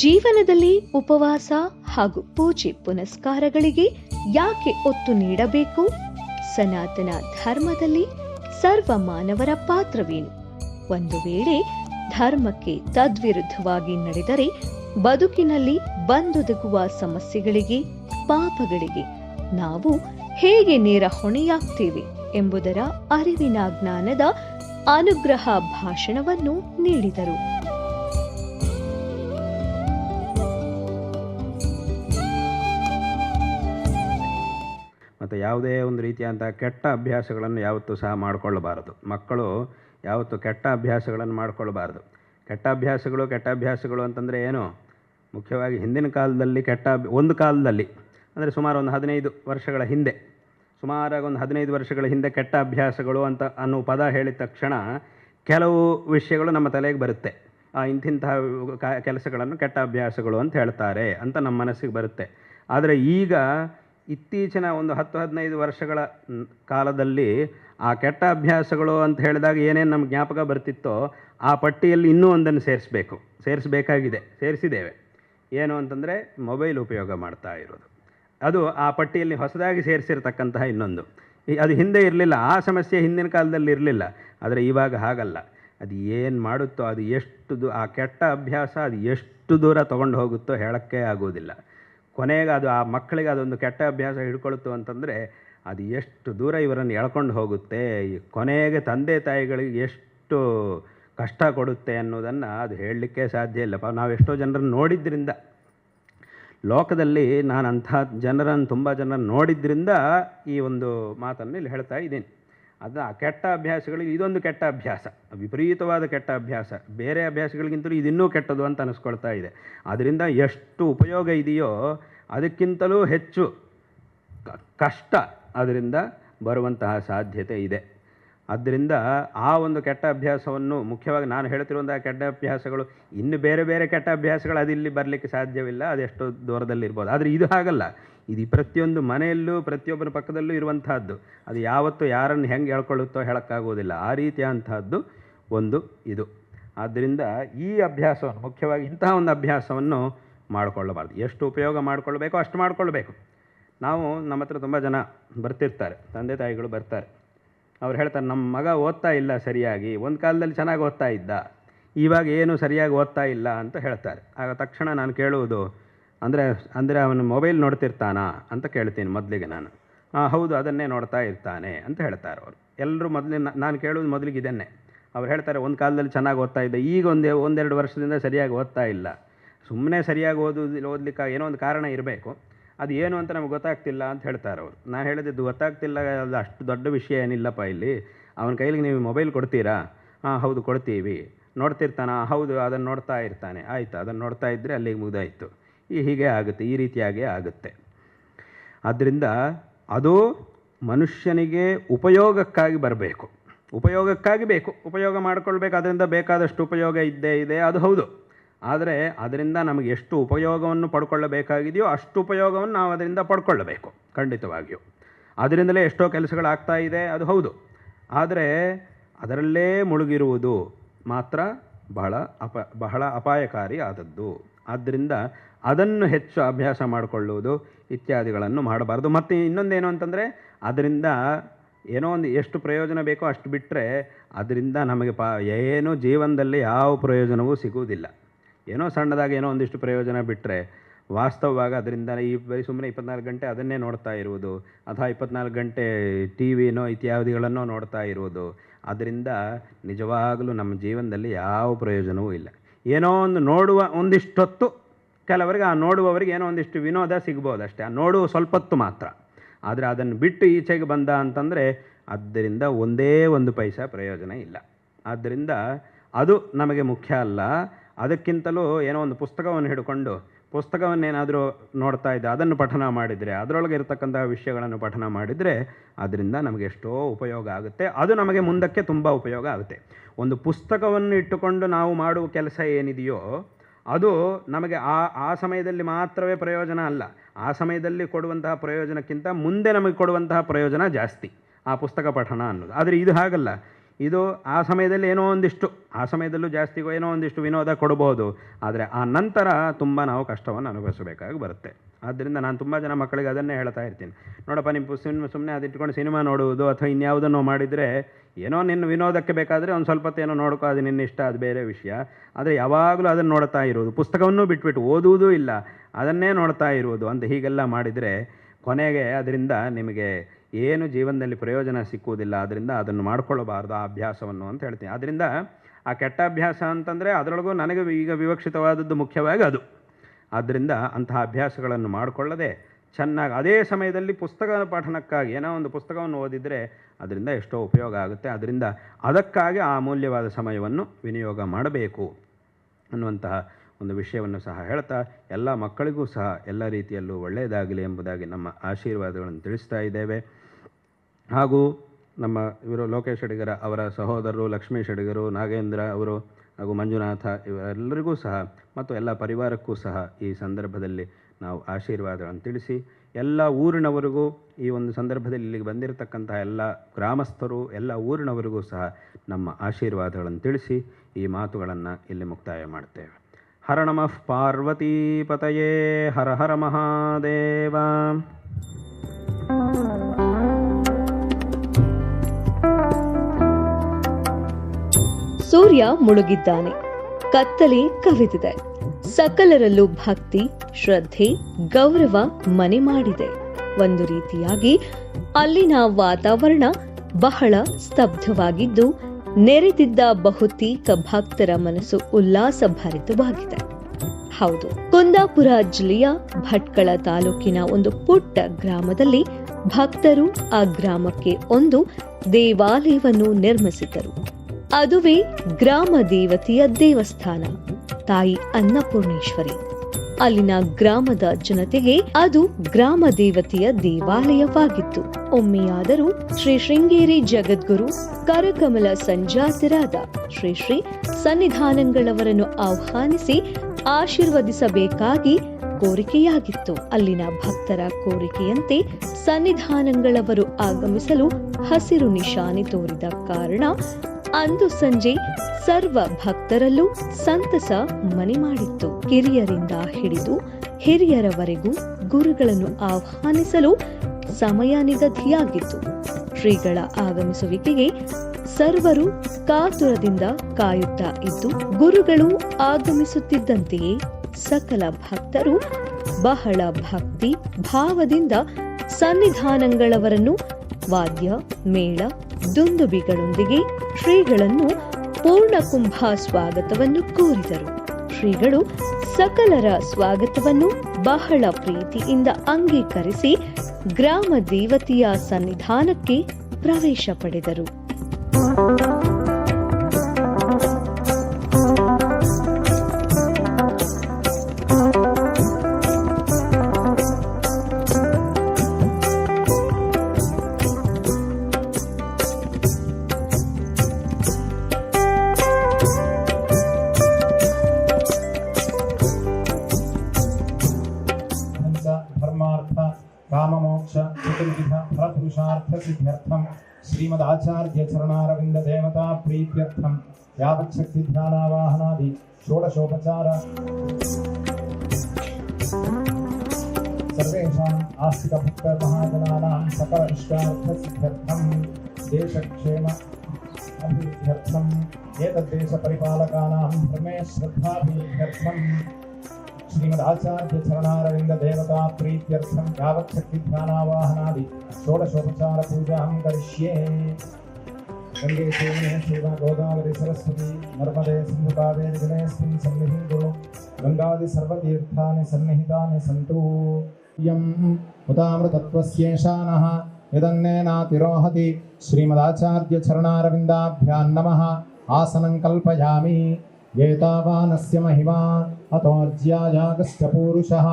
ಜೀವನದಲ್ಲಿ ಉಪವಾಸ ಹಾಗೂ ಪೂಜೆ ಪುನಸ್ಕಾರಗಳಿಗೆ ಯಾಕೆ ಒತ್ತು ನೀಡಬೇಕು? ಸನಾತನ ಧರ್ಮದಲ್ಲಿ ಸರ್ವ ಮಾನವರ ಪಾತ್ರವೇನು? ಒಂದು ವೇಳೆ ಧರ್ಮಕ್ಕೆ ತದ್ವಿರುದ್ಧವಾಗಿ ನಡೆದರೆ ಬದುಕಿನಲ್ಲಿ ಬಂದೊದಗುವ ಸಮಸ್ಯೆಗಳಿಗೆ, ಪಾಪಗಳಿಗೆ ನಾವು ಹೇಗೆ ನೇರ ಹೊಣೆಯಾಗ್ತೇವೆ ಎಂಬುದರ ಅರಿವಿನ ಜ್ಞಾನದ ಅನುಗ್ರಹ ಭಾಷಣವನ್ನು ನೀಡಿದರು. ಮತ್ತು ಯಾವುದೇ ಒಂದು ರೀತಿಯಾದಂಥ ಕೆಟ್ಟ ಅಭ್ಯಾಸಗಳನ್ನು ಯಾವತ್ತೂ ಸಹ ಮಾಡಿಕೊಳ್ಳಬಾರದು. ಮಕ್ಕಳು ಯಾವತ್ತೂ ಕೆಟ್ಟ ಅಭ್ಯಾಸಗಳನ್ನು ಮಾಡಿಕೊಳ್ಳಬಾರದು. ಕೆಟ್ಟ ಅಭ್ಯಾಸಗಳು ಕೆಟ್ಟ ಅಭ್ಯಾಸಗಳು ಅಂತಂದರೆ ಏನು? ಮುಖ್ಯವಾಗಿ ಹಿಂದಿನ ಕಾಲದಲ್ಲಿ ಕೆಟ್ಟ ಒಂದು ಕಾಲದಲ್ಲಿ, ಅಂದರೆ ಸುಮಾರು ಒಂದು ಹದಿನೈದು ವರ್ಷಗಳ ಹಿಂದೆ, ಸುಮಾರಾಗಿ ಒಂದು ಹದಿನೈದು ವರ್ಷಗಳ ಹಿಂದೆ ಕೆಟ್ಟ ಅಭ್ಯಾಸಗಳು ಅಂತ ಅನ್ನೋ ಪದ ಹೇಳಿದ ತಕ್ಷಣ ಕೆಲವು ವಿಷಯಗಳು ನಮ್ಮ ತಲೆಗೆ ಬರುತ್ತೆ. ಆ ಇಂತಿಂತಹ ಕೆಲಸಗಳನ್ನು ಕೆಟ್ಟ ಅಭ್ಯಾಸಗಳು ಅಂತ ಹೇಳ್ತಾರೆ ಅಂತ ನಮ್ಮ ಮನಸ್ಸಿಗೆ ಬರುತ್ತೆ. ಆದರೆ ಈಗ ಇತ್ತೀಚಿನ ಒಂದು ಹತ್ತು ಹದಿನೈದು ವರ್ಷಗಳ ಕಾಲದಲ್ಲಿ ಆ ಕೆಟ್ಟ ಅಭ್ಯಾಸಗಳು ಅಂತ ಹೇಳಿದಾಗ ಏನೇನು ನಮ್ಗೆ ಜ್ಞಾಪಕ ಬರ್ತಿತ್ತೋ ಆ ಪಟ್ಟಿಯಲ್ಲಿ ಇನ್ನೂ ಒಂದನ್ನು ಸೇರಿಸಬೇಕು, ಸೇರಿಸಬೇಕಾಗಿದೆ, ಸೇರಿಸಿದ್ದೇವೆ. ಏನು ಅಂತಂದರೆ ಮೊಬೈಲ್ ಉಪಯೋಗ ಮಾಡ್ತಾ ಇರೋದು. ಅದು ಆ ಪಟ್ಟಿಯಲ್ಲಿ ಹೊಸದಾಗಿ ಸೇರಿಸಿರ್ತಕ್ಕಂತಹ ಇನ್ನೊಂದು. ಅದು ಹಿಂದೆ ಇರಲಿಲ್ಲ, ಆ ಸಮಸ್ಯೆ ಹಿಂದಿನ ಕಾಲದಲ್ಲಿ ಇರಲಿಲ್ಲ, ಆದರೆ ಇವಾಗ ಹಾಗಲ್ಲ. ಅದು ಏನು ಮಾಡುತ್ತೋ, ಅದು ಎಷ್ಟು ಆ ಕೆಟ್ಟ ಅಭ್ಯಾಸ ಅದು ಎಷ್ಟು ದೂರ ತೊಗೊಂಡು ಹೋಗುತ್ತೋ ಹೇಳೋಕ್ಕೆ ಆಗೋದಿಲ್ಲ. ಕೊನೆಗೆ ಅದು ಆ ಮಕ್ಕಳಿಗೆ ಅದೊಂದು ಕೆಟ್ಟ ಅಭ್ಯಾಸ ಹಿಡ್ಕೊಳ್ತು ಅಂತಂದರೆ ಅದು ಎಷ್ಟು ದೂರ ಇವರನ್ನು ಎಳ್ಕೊಂಡು ಹೋಗುತ್ತೆ ಕೊನೆಗೆ ತಂದೆ ತಾಯಿಗಳಿಗೆ ಎಷ್ಟು ಕಷ್ಟ ಕೊಡುತ್ತೆ ಅನ್ನೋದನ್ನು ಅದು ಹೇಳಲಿಕ್ಕೆ ಸಾಧ್ಯ ಇಲ್ಲಪ್ಪ. ನಾವು ಎಷ್ಟೋ ಜನರನ್ನು ನೋಡಿದ್ರಿಂದ, ಲೋಕದಲ್ಲಿ ನಾನು ಅಂಥ ಜನರನ್ನು, ತುಂಬ ಜನರನ್ನು ನೋಡಿದ್ರಿಂದ ಈ ಒಂದು ಮಾತನ್ನು ಇಲ್ಲಿ ಹೇಳ್ತಾ ಇದ್ದೀನಿ. ಅದು ಆ ಕೆಟ್ಟ ಅಭ್ಯಾಸಗಳಿಗೆ ಇದೊಂದು ಕೆಟ್ಟ ಅಭ್ಯಾಸ, ವಿಪರೀತವಾದ ಕೆಟ್ಟ ಅಭ್ಯಾಸ. ಬೇರೆ ಅಭ್ಯಾಸಗಳಿಗಿಂತಲೂ ಇದಿನ್ನೂ ಕೆಟ್ಟದು ಅಂತ ಅನಿಸ್ಕೊಳ್ತಾ ಇದೆ. ಅದರಿಂದ ಎಷ್ಟು ಉಪಯೋಗ ಇದೆಯೋ ಅದಕ್ಕಿಂತಲೂ ಹೆಚ್ಚು ಕಷ್ಟ ಅದರಿಂದ ಬರುವಂತಹ ಸಾಧ್ಯತೆ ಇದೆ. ಆದ್ದರಿಂದ ಆ ಒಂದು ಕೆಟ್ಟ ಅಭ್ಯಾಸವನ್ನು ಮುಖ್ಯವಾಗಿ ನಾನು ಹೇಳ್ತಿರುವಂತಹ ಕೆಟ್ಟ ಅಭ್ಯಾಸಗಳು, ಇನ್ನು ಬೇರೆ ಬೇರೆ ಕೆಟ್ಟ ಅಭ್ಯಾಸಗಳು ಅದಿಲ್ಲಿ ಬರಲಿಕ್ಕೆ ಸಾಧ್ಯವಿಲ್ಲ, ಅದೆಷ್ಟೋ ದೂರದಲ್ಲಿರ್ಬೋದು. ಆದರೆ ಇದು ಹಾಗಲ್ಲ. ಇದು ಪ್ರತಿಯೊಂದು ಮನೆಯಲ್ಲೂ ಪ್ರತಿಯೊಬ್ಬರ ಪಕ್ಕದಲ್ಲೂ ಇರುವಂತಹದ್ದು. ಅದು ಯಾವತ್ತೂ ಯಾರನ್ನು ಹೆಂಗೆ ಹೇಳ್ಕೊಳ್ಳುತ್ತೋ ಹೇಳೋಕ್ಕಾಗೋದಿಲ್ಲ ಆ ರೀತಿಯಾದಂತಹದ್ದು ಒಂದು ಇದು. ಆದ್ದರಿಂದ ಈ ಅಭ್ಯಾಸವನ್ನು, ಮುಖ್ಯವಾಗಿ ಇಂತಹ ಒಂದು ಅಭ್ಯಾಸವನ್ನು ಮಾಡಿಕೊಳ್ಳಬಾರ್ದು. ಎಷ್ಟು ಉಪಯೋಗ ಮಾಡಿಕೊಳ್ಬೇಕೋ ಅಷ್ಟು ಮಾಡಿಕೊಳ್ಬೇಕು. ನಾವು ನಮ್ಮ ಹತ್ರ ತುಂಬ ಜನ ಬರ್ತಿರ್ತಾರೆ. ತಂದೆ ತಾಯಿಗಳು ಬರ್ತಾರೆ. ಅವ್ರು ಹೇಳ್ತಾರೆ, ನಮ್ಮ ಮಗ ಓದ್ತಾ ಇಲ್ಲ ಸರಿಯಾಗಿ. ಒಂದು ಕಾಲದಲ್ಲಿ ಚೆನ್ನಾಗಿ ಓದ್ತಾ ಇದ್ದ. ಇವಾಗ ಏನು ಸರಿಯಾಗಿ ಓದ್ತಾ ಇಲ್ಲ ಅಂತ ಹೇಳ್ತಾರೆ. ಆಗ ತಕ್ಷಣ ನಾನು ಕೇಳುವುದು ಅಂದರೆ ಅಂದರೆ ಅವನು ಮೊಬೈಲ್ ನೋಡ್ತಿರ್ತಾನಾ ಅಂತ ಕೇಳ್ತೀನಿ ಮೊದಲಿಗೆ ನಾನು. ಹಾಂ ಹೌದು, ಅದನ್ನೇ ನೋಡ್ತಾ ಇರ್ತಾನೆ ಅಂತ ಹೇಳ್ತಾರೆ ಅವರು. ಎಲ್ಲರೂ ಮೊದಲಿನ ನಾನು ಕೇಳೋದು ಮೊದಲಿಗೆ ಇದನ್ನೇ. ಅವ್ರು ಹೇಳ್ತಾರೆ, ಒಂದು ಕಾಲದಲ್ಲಿ ಚೆನ್ನಾಗಿ ಓದ್ತಾ ಇದ್ದೆ. ಈಗ ಒಂದೇ, ಒಂದೆರಡು ವರ್ಷದಿಂದ ಸರಿಯಾಗಿ ಓದ್ತಾ ಇಲ್ಲ. ಸುಮ್ಮನೆ ಸರಿಯಾಗಿ ಓದೋದಿಲ್ಲ ಓದ್ಲಿಕ್ಕೆ ಏನೋ ಒಂದು ಕಾರಣ ಇರಬೇಕು. ಅದು ಏನು ಅಂತ ನಮ್ಗೆ ಗೊತ್ತಾಗ್ತಿಲ್ಲ ಅಂತ ಹೇಳ್ತಾರೆ ಅವರು. ನಾನು ಹೇಳಿದ್ದು ಗೊತ್ತಾಗ್ತಿಲ್ಲ, ಅದು ಅಷ್ಟು ದೊಡ್ಡ ವಿಷಯ ಏನಿಲ್ಲಪ್ಪ ಇಲ್ಲಿ. ಅವನ ಕೈಲಿಗೆ ನೀವು ಮೊಬೈಲ್ ಕೊಡ್ತೀರಾ? ಹಾಂ ಹೌದು, ಕೊಡ್ತೀವಿ. ನೋಡ್ತಿರ್ತಾನ? ಹೌದು, ಅದನ್ನು ನೋಡ್ತಾ ಇರ್ತಾನೆ. ಆಯಿತು, ಅದನ್ನು ನೋಡ್ತಾ ಇದ್ದರೆ ಅಲ್ಲಿಗೆ ಮುಗ್ದಾಯಿತು. ಹೀಗೆ ಆಗುತ್ತೆ, ಈ ರೀತಿಯಾಗೇ ಆಗುತ್ತೆ. ಆದ್ದರಿಂದ ಅದು ಮನುಷ್ಯನಿಗೆ ಉಪಯೋಗಕ್ಕಾಗಿ ಬರಬೇಕು. ಉಪಯೋಗಕ್ಕಾಗಿ ಬೇಕು, ಉಪಯೋಗ ಮಾಡಿಕೊಳ್ಬೇಕು ಅದರಿಂದ ಬೇಕಾದಷ್ಟು ಉಪಯೋಗ ಇದ್ದೇ ಇದೆ, ಅದು ಹೌದು. ಆದರೆ ಅದರಿಂದ ನಮಗೆ ಎಷ್ಟು ಉಪಯೋಗವನ್ನು ಪಡ್ಕೊಳ್ಳಬೇಕಾಗಿದೆಯೋ ಅಷ್ಟು ಉಪಯೋಗವನ್ನು ನಾವು ಅದರಿಂದ ಪಡ್ಕೊಳ್ಳಬೇಕು, ಖಂಡಿತವಾಗಿಯೂ. ಅದರಿಂದಲೇ ಎಷ್ಟೋ ಕೆಲಸಗಳಾಗ್ತಾ ಇದೆ, ಅದು ಹೌದು. ಆದರೆ ಅದರಲ್ಲೇ ಮುಳುಗಿರುವುದು ಮಾತ್ರ ಬಹಳ ಅಪ, ಬಹಳ ಅಪಾಯಕಾರಿ ಆದದ್ದು. ಆದ್ದರಿಂದ ಅದನ್ನು ಹೆಚ್ಚು ಅಭ್ಯಾಸ ಮಾಡಿಕೊಳ್ಳುವುದು ಇತ್ಯಾದಿಗಳನ್ನು ಮಾಡಬಾರ್ದು. ಮತ್ತು ಇನ್ನೊಂದೇನು ಅಂತಂದರೆ, ಅದರಿಂದ ಏನೋ ಒಂದು ಎಷ್ಟು ಪ್ರಯೋಜನ ಬೇಕೋ ಅಷ್ಟು ಬಿಟ್ಟರೆ ಅದರಿಂದ ನಮಗೆ ಪಾ, ಏನು ಜೀವನದಲ್ಲಿ ಯಾವ ಪ್ರಯೋಜನವೂ ಸಿಗುವುದಿಲ್ಲ. ಏನೋ ಸಣ್ಣದಾಗಿ ಏನೋ ಒಂದಿಷ್ಟು ಪ್ರಯೋಜನ ಬಿಟ್ಟರೆ ವಾಸ್ತವವಾಗಿ ಅದರಿಂದ ಈ ಬರೀ ಸುಮ್ಮನೆ ಇಪ್ಪತ್ನಾಲ್ಕು ಗಂಟೆ ಅದನ್ನೇ ನೋಡ್ತಾ ಇರುವುದು, ಅಥವಾ ಇಪ್ಪತ್ನಾಲ್ಕು ಗಂಟೆ ಟಿ ವಿನೋ ಇತ್ಯಾದಿಗಳನ್ನೋ ನೋಡ್ತಾ ಇರುವುದು, ಅದರಿಂದ ನಿಜವಾಗಲೂ ನಮ್ಮ ಜೀವನದಲ್ಲಿ ಯಾವ ಪ್ರಯೋಜನವೂ ಇಲ್ಲ. ಏನೋ ಒಂದು ನೋಡುವ ಒಂದಿಷ್ಟೊತ್ತು ಕೆಲವರಿಗೆ ಆ ನೋಡುವವರಿಗೆ ಏನೋ ಒಂದಿಷ್ಟು ವಿನೋದ ಸಿಗ್ಬೋದು ಅಷ್ಟೇ. ಆ ನೋಡುವ ಸ್ವಲ್ಪ ಹೊತ್ತು ಮಾತ್ರ. ಆದರೆ ಅದನ್ನು ಬಿಟ್ಟು ಈಚೆಗೆ ಬಂದ ಅಂತಂದರೆ ಅದರಿಂದ ಒಂದೇ ಒಂದು ಪೈಸಾ ಪ್ರಯೋಜನ ಇಲ್ಲ. ಆದ್ದರಿಂದ ಅದು ನಮಗೆ ಮುಖ್ಯ ಅಲ್ಲ. ಅದಕ್ಕಿಂತಲೂ ಏನೋ ಒಂದು ಪುಸ್ತಕವನ್ನು ಹಿಡ್ಕೊಂಡು ಪುಸ್ತಕವನ್ನೇನಾದರೂ ನೋಡ್ತಾ ಇದ್ದೆ ಅದನ್ನು ಪಠನ ಮಾಡಿದರೆ, ಅದರೊಳಗೆ ಇರತಕ್ಕಂತಹ ವಿಷಯಗಳನ್ನು ಪಠನ ಮಾಡಿದರೆ ಅದರಿಂದ ನಮಗೆ ಎಷ್ಟೋ ಉಪಯೋಗ ಆಗುತ್ತೆ. ಅದು ನಮಗೆ ಮುಂದಕ್ಕೆ ತುಂಬ ಉಪಯೋಗ ಆಗುತ್ತೆ. ಒಂದು ಪುಸ್ತಕವನ್ನು ಇಟ್ಟುಕೊಂಡು ನಾವು ಮಾಡುವ ಕೆಲಸ ಏನಿದೆಯೋ ಅದು ನಮಗೆ ಆ ಆ ಸಮಯದಲ್ಲಿ ಮಾತ್ರವೇ ಪ್ರಯೋಜನ ಅಲ್ಲ. ಆ ಸಮಯದಲ್ಲಿ ಕೊಡುವಂತಹ ಪ್ರಯೋಜನಕ್ಕಿಂತ ಮುಂದೆ ನಮಗೆ ಕೊಡುವಂತಹ ಪ್ರಯೋಜನ ಜಾಸ್ತಿ. ಆ ಪುಸ್ತಕ ಪಠಣ ಅನ್ನೋದು. ಆದರೆ ಇದು ಹಾಗಲ್ಲ. ಇದು ಆ ಸಮಯದಲ್ಲಿ ಏನೋ ಒಂದಿಷ್ಟು, ಆ ಸಮಯದಲ್ಲೂ ಜಾಸ್ತಿಗೋ ಏನೋ ಒಂದಿಷ್ಟು ವಿನೋದ ಕೊಡಬಹುದು ಆದರೆ ಆ ನಂತರ ತುಂಬ ನಾವು ಕಷ್ಟವನ್ನು ಅನುಭವಿಸಬೇಕಾಗಿ ಬರುತ್ತೆ. ಆದ್ದರಿಂದ ನಾನು ತುಂಬ ಜನ ಮಕ್ಕಳಿಗೆ ಅದನ್ನೇ ಹೇಳ್ತಾ ಇರ್ತೀನಿ. ನೋಡಪ್ಪ ನಿಮ್ಮ ಸಿನಿಮಾ ಸುಮ್ಮನೆ ಅದಿಟ್ಕೊಂಡು ಸಿನಿಮಾ ನೋಡುವುದು ಅಥವಾ ಇನ್ಯಾವುದನ್ನು ಮಾಡಿದರೆ ಏನೋ ನಿನ್ನ ವಿನೋದಕ್ಕೆ ಬೇಕಾದರೆ ಒಂದು ಸ್ವಲ್ಪ ಏನೋ ನೋಡ್ಕೋ, ಅದು ನಿನ್ನ ಇಷ್ಟ, ಅದು ಬೇರೆ ವಿಷಯ. ಆದರೆ ಯಾವಾಗಲೂ ಅದನ್ನು ನೋಡ್ತಾ ಇರುವುದು ಪುಸ್ತಕವನ್ನು ಬಿಟ್ಬಿಟ್ಟು ಓದುವುದೂ ಇಲ್ಲ. ಅದನ್ನೇ ನೋಡ್ತಾ ಇರುವುದು ಅಂತ ಹೀಗೆಲ್ಲ ಮಾಡಿದರೆ ಕೊನೆಗೆ ಅದರಿಂದ ನಿಮಗೆ ಏನು ಜೀವನದಲ್ಲಿ ಪ್ರಯೋಜನ ಸಿಕ್ಕುವುದಿಲ್ಲ. ಅದರಿಂದ ಅದನ್ನು ಮಾಡ್ಕೊಳ್ಳಬಾರ್ದು ಆ ಅಭ್ಯಾಸವನ್ನು ಅಂತ ಹೇಳ್ತೀನಿ. ಆದ್ದರಿಂದ ಆ ಕೆಟ್ಟ ಅಭ್ಯಾಸ ಅಂತಂದರೆ ಅದರೊಳಗೂ ನನಗೆ ಈಗ ವಿವಕ್ಷಿತವಾದದ್ದು ಮುಖ್ಯವಾಗಿ ಅದು. ಆದ್ದರಿಂದ ಅಂತಹ ಅಭ್ಯಾಸಗಳನ್ನು ಮಾಡಿಕೊಳ್ಳದೆ ಚೆನ್ನಾಗಿ ಅದೇ ಸಮಯದಲ್ಲಿ ಪುಸ್ತಕ ಪಠನಕ್ಕಾಗಿ ಏನೋ ಒಂದು ಪುಸ್ತಕವನ್ನು ಓದಿದರೆ ಅದರಿಂದ ಎಷ್ಟೋ ಉಪಯೋಗ ಆಗುತ್ತೆ. ಅದರಿಂದ ಅದಕ್ಕಾಗಿ ಆ ಅಮೂಲ್ಯವಾದ ಸಮಯವನ್ನು ವಿನಿಯೋಗ ಮಾಡಬೇಕು ಅನ್ನುವಂತಹ ಒಂದು ವಿಷಯವನ್ನು ಸಹ ಹೇಳ್ತಾ ಎಲ್ಲ ಮಕ್ಕಳಿಗೂ ಸಹ ಎಲ್ಲ ರೀತಿಯಲ್ಲೂ ಒಳ್ಳೆಯದಾಗಲಿ ಎಂಬುದಾಗಿ ನಮ್ಮ ಆಶೀರ್ವಾದಗಳನ್ನು ತಿಳಿಸ್ತಾ ಇದ್ದೇವೆ. ಹಾಗೂ ನಮ್ಮ ಇವರು ಲೋಕೇಶ್ ಅಡಿಗರ ಅವರ ಸಹೋದರರು ಲಕ್ಷ್ಮೀಶ್ ಅಡಿಗರು ನಾಗೇಂದ್ರ ಅವರು ಹಾಗೂ ಮಂಜುನಾಥ ಇವರೆಲ್ಲರಿಗೂ ಸಹ ಮತ್ತು ಎಲ್ಲ ಪರಿವಾರಕ್ಕೂ ಸಹ ಈ ಸಂದರ್ಭದಲ್ಲಿ ನಾವು ಆಶೀರ್ವಾದಗಳನ್ನು ತಿಳಿಸಿ ಎಲ್ಲ ಊರಿನವರಿಗೂ ಈ ಒಂದು ಸಂದರ್ಭದಲ್ಲಿ ಇಲ್ಲಿಗೆ ಬಂದಿರತಕ್ಕಂತಹ ಎಲ್ಲ ಗ್ರಾಮಸ್ಥರು, ಎಲ್ಲ ಊರಿನವರಿಗೂ ಸಹ ನಮ್ಮ ಆಶೀರ್ವಾದಗಳನ್ನು ತಿಳಿಸಿ ಈ ಮಾತುಗಳನ್ನು ಇಲ್ಲಿ ಮುಕ್ತಾಯ ಮಾಡ್ತೇವೆ ಹರ ನಮಃ ಪಾರ್ವತೀಪತಯೇ ಹರ ಹರ ಮಹಾದೇವ. ಸೂರ್ಯ ಮುಳುಗಿದ್ದಾನೆ. ಕತ್ತಲೆ ಕವಿದಿದೆ. ಸಕಲರಲ್ಲೂ ಭಕ್ತಿ, ಶ್ರದ್ಧೆ, ಗೌರವ ಮನೆ ಮಾಡಿದೆ. ಒಂದು ರೀತಿಯಾಗಿ ಅಲ್ಲಿನ ವಾತಾವರಣ ಬಹಳ ಸ್ತಬ್ಧವಾಗಿದ್ದು, ನೆರೆದಿದ್ದ ಬಹುತೇಕ ಭಕ್ತರ ಮನಸ್ಸು ಉಲ್ಲಾಸ ಭರಿತವಾಗಿದೆ. ಹೌದು, ಕುಂದಾಪುರ ಜಿಲ್ಲೆಯ ಭಟ್ಕಳ ತಾಲೂಕಿನ ಒಂದು ಪುಟ್ಟ ಗ್ರಾಮದಲ್ಲಿ ಭಕ್ತರು ಆ ಗ್ರಾಮಕ್ಕೆ ಒಂದು ದೇವಾಲಯವನ್ನು ನಿರ್ಮಿಸಿದರು ಅದುವೇ ಗ್ರಾಮ ದೇವತೆಯ ದೇವಸ್ಥಾನ, ತಾಯಿ ಅನ್ನಪೂರ್ಣೇಶ್ವರಿ. ಅಲ್ಲಿನ ಗ್ರಾಮದ ಜನತೆಗೆ ಅದು ಗ್ರಾಮ ದೇವತೆಯ ದೇವಾಲಯವಾಗಿತ್ತು. ಒಮ್ಮೆಯಾದರೂ ಶ್ರೀ ಶೃಂಗೇರಿ ಜಗದ್ಗುರು ಕರಕಮಲ ಸಂಜಾತರಾದ ಶ್ರೀ ಶ್ರೀ ಸನ್ನಿಧಾನಗಳವರನ್ನು ಆಹ್ವಾನಿಸಿ ಆಶೀರ್ವದಿಸಬೇಕಾಗಿ ಕೋರಿಕೆಯಾಗಿತ್ತು. ಅಲ್ಲಿನ ಭಕ್ತರ ಕೋರಿಕೆಯಂತೆ ಸನ್ನಿಧಾನಗಳವರು ಆಗಮಿಸಲು ಹಸಿರು ನಿಶಾನೆ ತೋರಿದ ಕಾರಣ ಅಂದು ಸಂಜೆ ಸರ್ವ ಭಕ್ತರಲ್ಲೂ ಸಂತಸ ಮನೆ ಮಾಡಿತ್ತು. ಕಿರಿಯರಿಂದ ಹಿಡಿದು ಹಿರಿಯರವರೆಗೂ ಗುರುಗಳನ್ನು ಆಹ್ವಾನಿಸಲು ಸಮಯ ನಿಗದಿಯಾಗಿತ್ತು. ಶ್ರೀಗಳ ಆಗಮಿಸುವಿಕೆಗೆ ಸರ್ವರು ಕಾತುರದಿಂದ ಕಾಯುತ್ತಾ ಇದ್ದು ಗುರುಗಳು ಆಗಮಿಸುತ್ತಿದ್ದಂತೆಯೇ ಸಕಲ ಭಕ್ತರು ಬಹಳ ಭಕ್ತಿ ಭಾವದಿಂದ ಸನ್ನಿಧಾನಗಳವರನ್ನು ವಾದ್ಯ, ಮೇಳ ದುಂದುಬಿಗಳೊಂದಿಗೆ ಶ್ರೀಗಳನ್ನು ಪೂರ್ಣ ಕುಂಭ ಸ್ವಾಗತವನ್ನು ಕೋರಿದರು. ಶ್ರೀಗಳು ಸಕಲರ ಸ್ವಾಗತವನ್ನು ಬಹಳ ಪ್ರೀತಿಯಿಂದ ಅಂಗೀಕರಿಸಿ ಗ್ರಾಮ ದೇವತೆಯ ಸನ್ನಿಧಾನಕ್ಕೆ ಪ್ರವೇಶ ಪಡೆದರು. श्रीमदाचार्य चरणारविंद देवता प्रीत्यर्थम यावच्छक्ति ध्यानावाहनादि षोडशोपचार। सर्वेषाम् आस्तिक भक्त महाजनानां सकल इष्टार्थ सिद्ध्यर्थम देशक्षेम अभिवृद्ध्यर्थम एतद्देश परिपालकानां धर्मे श्रद्धाभिवृद्ध्यर्थम శ్రీమదాచార్య చరణారవింద దేవతా ప్రీత్యర్థం యావత్ శక్తి ధ్యానావాహనాది షోడశోపచార పూజాం కరిష్యే గంగే సోమనే శివ గోదావరి సరస్వతి నర్మదే సింధు కావేరి వినయస్మిన్ సన్నిహిం గురు గంగాది సర్వతీర్థాని సన్నిహితాని సంతు యం ఉదామృతత్వస్యేషానః యదన్నేనాతిరోహతి శ్రీమదాచార్య చరణారవిందాభ్యాం ఆసనం కల్పయామి एतावानस्य महिमा अतोऽज्यायागश्च पूरुषः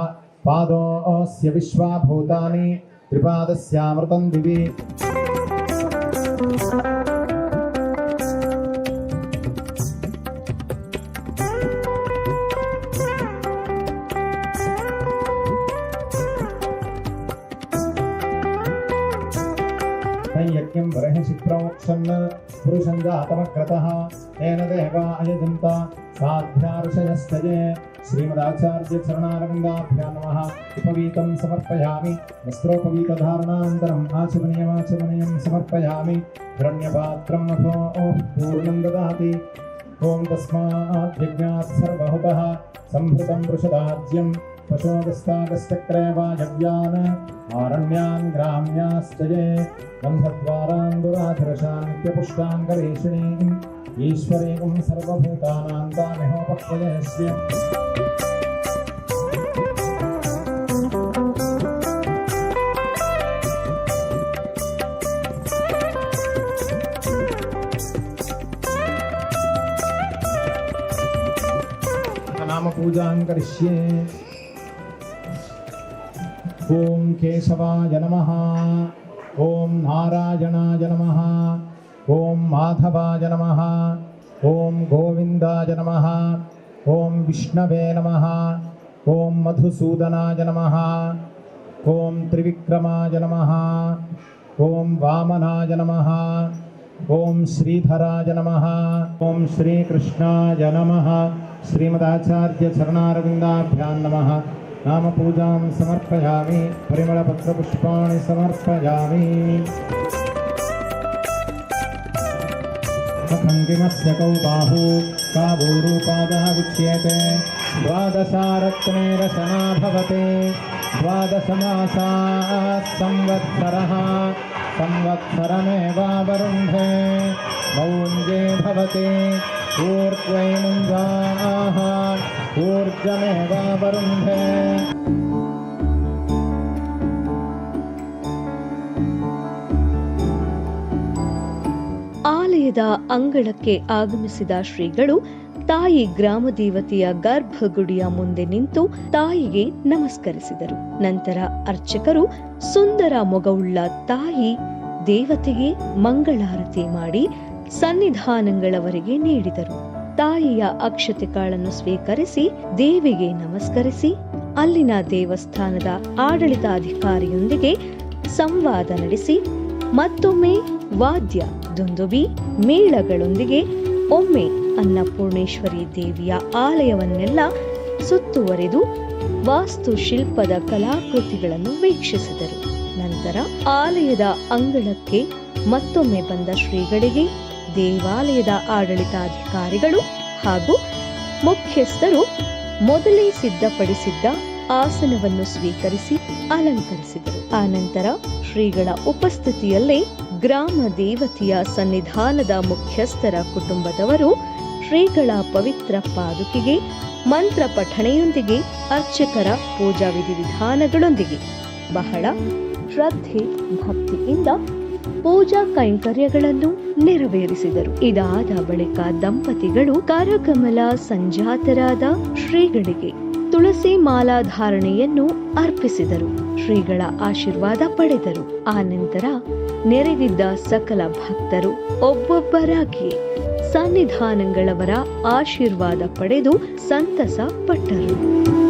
पादोऽस्य विश्वाभूतानि त्रिपादस्यामृतं दिवि। प्रोक्षन् पुरुषं जातमक्रतः तेन देवा अयजन्त साध्यार्षयस्तजे। श्रीमदाचार्यचरणारविन्दाभ्यां नमः। उपवीतं समर्पयामि। वस्त्रोपवीतधारणानन्तरम् आचमनीयमाचमनीयं समर्पयामि। हिरण्यपात्रं मठो पूर्णं ददाति। ॐ यज्ञात् सर्वहुतः। सम्भृतं वृषदाज्यं वशोगस्तागश्चक्रैवायव्यान् आरण्यान् ग्राम्याश्च ये गन्धद्वारान् दुराधृशान् सर्वभूतानां तामिहोपक्षयस्य पूजां करिष्ये। ॐ केशवाय नमः। ॐ नारायणाय नमः। ॐ माधवाय नमः। ॐ गोविन्दाय नमः। ॐ विष्णवे नमः। ॐ मधुसूदनाय नमः। ॐ त्रिविक्रमाय नमः। ॐ वामनाय नमः। ॐ श्रीधराय नमः। ॐ श्रीकृष्णाय नमः। श्रीमदाचार्यचरणारविन्दाभ्यां नमः। नामपूजां समर्पयामि, परिमलपत्रपुष्पाणि समर्पयामि। अखण्डिमस्य कौ बाहु काबूरूपादः उच्यते द्वादशारत्नेरशना भवते। द्वादशमासाः संवत्सरः। संवत्सरमेवावरुन्धे। मौञ्जे भवते। ऊर्ध्वै मुञ्जाः ऊर्जमेवावरुन्धे ಆಲಯದ ಅಂಗಳಕ್ಕೆ ಆಗಮಿಸಿದ ಶ್ರೀಗಳು ತಾಯಿ ಗ್ರಾಮದೇವತೆಯ ಗರ್ಭಗುಡಿಯ ಮುಂದೆ ನಿಂತು ತಾಯಿಗೆ ನಮಸ್ಕರಿಸಿದರು ನಂತರ ಅರ್ಚಕರು ಸುಂದರ ಮೊಗವುಳ್ಳ ತಾಯಿ ದೇವತೆಗೆ ಮಂಗಳಾರತಿ ಮಾಡಿ ಸನ್ನಿಧಾನಗಳವರೆಗೆ ನೀಡಿದರು. ತಾಯಿಯ ಅಕ್ಷತೆ ಕಾಳನ್ನು ಸ್ವೀಕರಿಸಿ ದೇವಿಗೆ ನಮಸ್ಕರಿಸಿ ಅಲ್ಲಿನ ದೇವಸ್ಥಾನದ ಆಡಳಿತಾಧಿಕಾರಿಯೊಂದಿಗೆ ಸಂವಾದ ನಡೆಸಿ ಮತ್ತೊಮ್ಮೆ ವಾದ್ಯ, ದುಂದುಬಿ, ಮೇಳಗಳೊಂದಿಗೆ ಒಮ್ಮೆ ಅನ್ನಪೂರ್ಣೇಶ್ವರಿ ದೇವಿಯ ಆಲಯವನ್ನೆಲ್ಲ ಸುತ್ತುವರೆದು ವಾಸ್ತುಶಿಲ್ಪದ ಕಲಾಕೃತಿಗಳನ್ನು ವೀಕ್ಷಿಸಿದರು. ನಂತರ ಆಲಯದ ಅಂಗಳಕ್ಕೆ ಮತ್ತೊಮ್ಮೆ ಬಂದ ಶ್ರೀಗಳಿಗೆ ದೇವಾಲಯದ ಆಡಳಿತಾಧಿಕಾರಿಗಳು ಹಾಗೂ ಮುಖ್ಯಸ್ಥರು ಮೊದಲೇ ಸಿದ್ಧಪಡಿಸಿದ್ದ ಆಸನವನ್ನು ಸ್ವೀಕರಿಸಿ ಅಲಂಕರಿಸಿದರು. ಆನಂತರ ಶ್ರೀಗಳ ಉಪಸ್ಥಿತಿಯಲ್ಲೇ ಗ್ರಾಮ ದೇವತೆಯ ಸನ್ನಿಧಾನದ ಮುಖ್ಯಸ್ಥರ ಕುಟುಂಬದವರು ಶ್ರೀಗಳ ಪವಿತ್ರ ಪಾದುಕೆಗೆ, ಮಂತ್ರ ಪಠಣೆಯೊಂದಿಗೆ, ಅರ್ಚಕರ ಪೂಜಾ ವಿಧಿವಿಧಾನಗಳೊಂದಿಗೆ ಬಹಳ ಶ್ರದ್ಧೆ, ಭಕ್ತಿಯಿಂದ ಪೂಜಾ ಕೈಂಕರ್ಯಗಳನ್ನು ನೆರವೇರಿಸಿದರು. ಇದಾದ ಬಳಿಕ ದಂಪತಿಗಳು ಕರಕಮಲ ಸಂಜಾತರಾದ ಶ್ರೀಗಳಿಗೆ ತುಳಸಿ ಮಾಲಾಧಾರಣೆಯನ್ನು ಅರ್ಪಿಸಿದರು. ಶ್ರೀಗಳ ಆಶೀರ್ವಾದ ಪಡೆದರು. ಆ ನಂತರ ನೆರೆದಿದ್ದ ಸಕಲ ಭಕ್ತರು ಒಬ್ಬೊಬ್ಬರಾಗಿ ಸನ್ನಿಧಾನಗಳವರ ಆಶೀರ್ವಾದ ಪಡೆದು ಸಂತಸ ಪಟ್ಟರು.